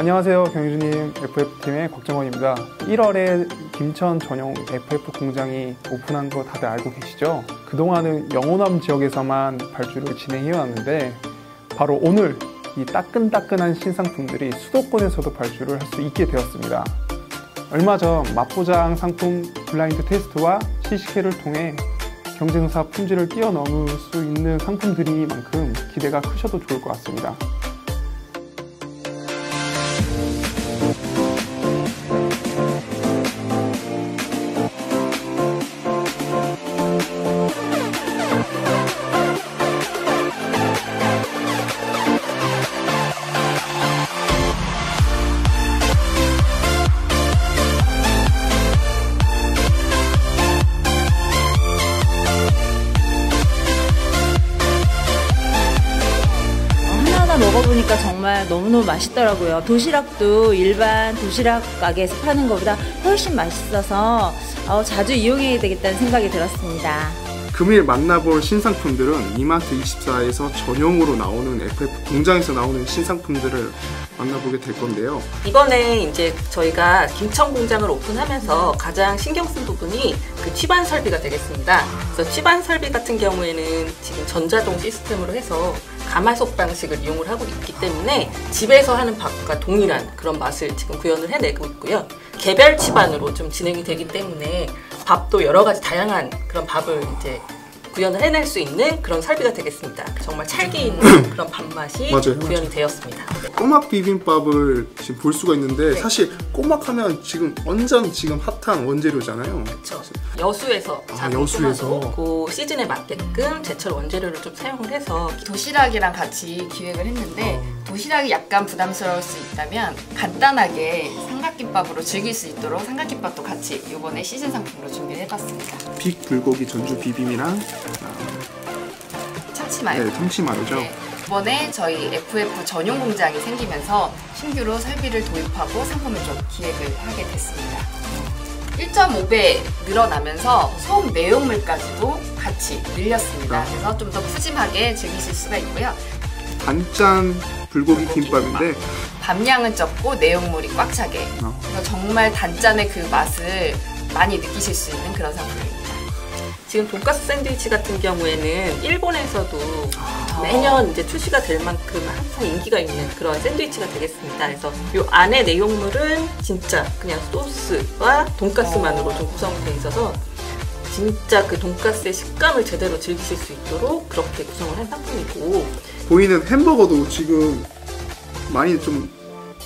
안녕하세요 경유주님 FF팀의 곽정원입니다 1월에 김천 전용 FF 공장이 오픈한 거 다들 알고 계시죠? 그동안은 영호남 지역에서만 발주를 진행해 왔는데 바로 오늘 이 따끈따끈한 신상품들이 수도권에서도 발주를 할 수 있게 되었습니다 얼마 전 맛보장 상품 블라인드 테스트와 시식회를 통해 경쟁사 품질을 뛰어넘을 수 있는 상품들이만큼 기대가 크셔도 좋을 것 같습니다. 먹어보니까 정말 너무너무 맛있더라고요. 도시락도 일반 도시락 가게에서 파는 것보다 훨씬 맛있어서 어, 자주 이용해야 되겠다는 생각이 들었습니다. 금일 만나볼 신상품들은 이마트 24에서 전용으로 나오는 FF 공장에서 나오는 신상품들을 만나보게 될 건데요. 이번에 이제 저희가 김천 공장을 오픈하면서 가장 신경 쓴 부분이 그 취반 설비가 되겠습니다. 그래서 취반 설비 같은 경우에는 지금 전자동 시스템으로 해서 가마솥 방식을 이용을 하고 있기 때문에 집에서 하는 밥과 동일한 그런 맛을 지금 구현을 해내고 있고요. 개별 취반으로 좀 진행이 되기 때문에 밥도 여러 가지 다양한 그런 밥을 이제 구현을 해낼 수 있는 그런 설비가 되겠습니다. 정말 찰기 있는 그런 밥맛이 맞아요, 구현이 되었습니다. 꼬막 비빔밥을 지금 볼 수가 있는데 네. 사실 꼬막 하면 지금 완전 지금 핫한 원재료잖아요. 그렇죠. 여수에서 아, 여수에서. 그 시즌에 맞게끔 제철 원재료를 좀 사용을 해서 도시락이랑 같이 기획을 했는데 어. 도시락이 약간 부담스러울 수 있다면 간단하게 삼각김밥으로 즐길 수 있도록 삼각김밥도 같이 이번에 시즌 상품으로 준비를 해봤습니다. 빅 불고기 전주 비빔이랑 참치 마요. 네, 참치 마요죠. 네. 이번에 저희 FF 전용 공장이 생기면서 신규로 설비를 도입하고 상품을 좀 기획을 하게 됐습니다. 1.5배 늘어나면서 속 내용물까지도 같이 늘렸습니다. 그래서 좀 더 푸짐하게 즐기실 수가 있고요. 단짠 불고기 김밥인데 밥량은 적고 내용물이 꽉 차게 어. 그래서 정말 단짠의 그 맛을 많이 느끼실 수 있는 그런 상품입니다. 지금 돈가스 샌드위치 같은 경우에는 일본에서도 매년 이제 출시가 될 만큼 항상 인기가 있는 그런 샌드위치가 되겠습니다. 그래서 이 안에 내용물은 진짜 그냥 소스와 돈가스만으로 좀 구성이 돼 있어서 진짜 그 돈가스의 식감을 제대로 즐기실 수 있도록 그렇게 구성을 한 상품이고 보이는 햄버거도 지금 많이 좀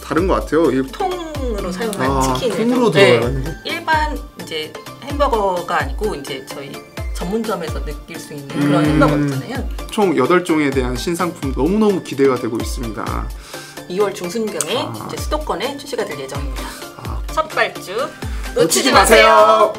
다른 것 같아요. 이 통으로 사용한 아, 치킨을 통으로 좀- 들어가요, 네, 이거? 일반 이제 햄버거가 아니고 이제 저희 전문점에서 느낄 수 있는 그런 음. 햄버거 있잖아요. 총 8종에 대한 신상품 너무너무 기대가 되고 있습니다. 2월 중순경에 아. 이제 수도권에 출시가 될 예정입니다. 아. 첫 발주 놓치지 마세요.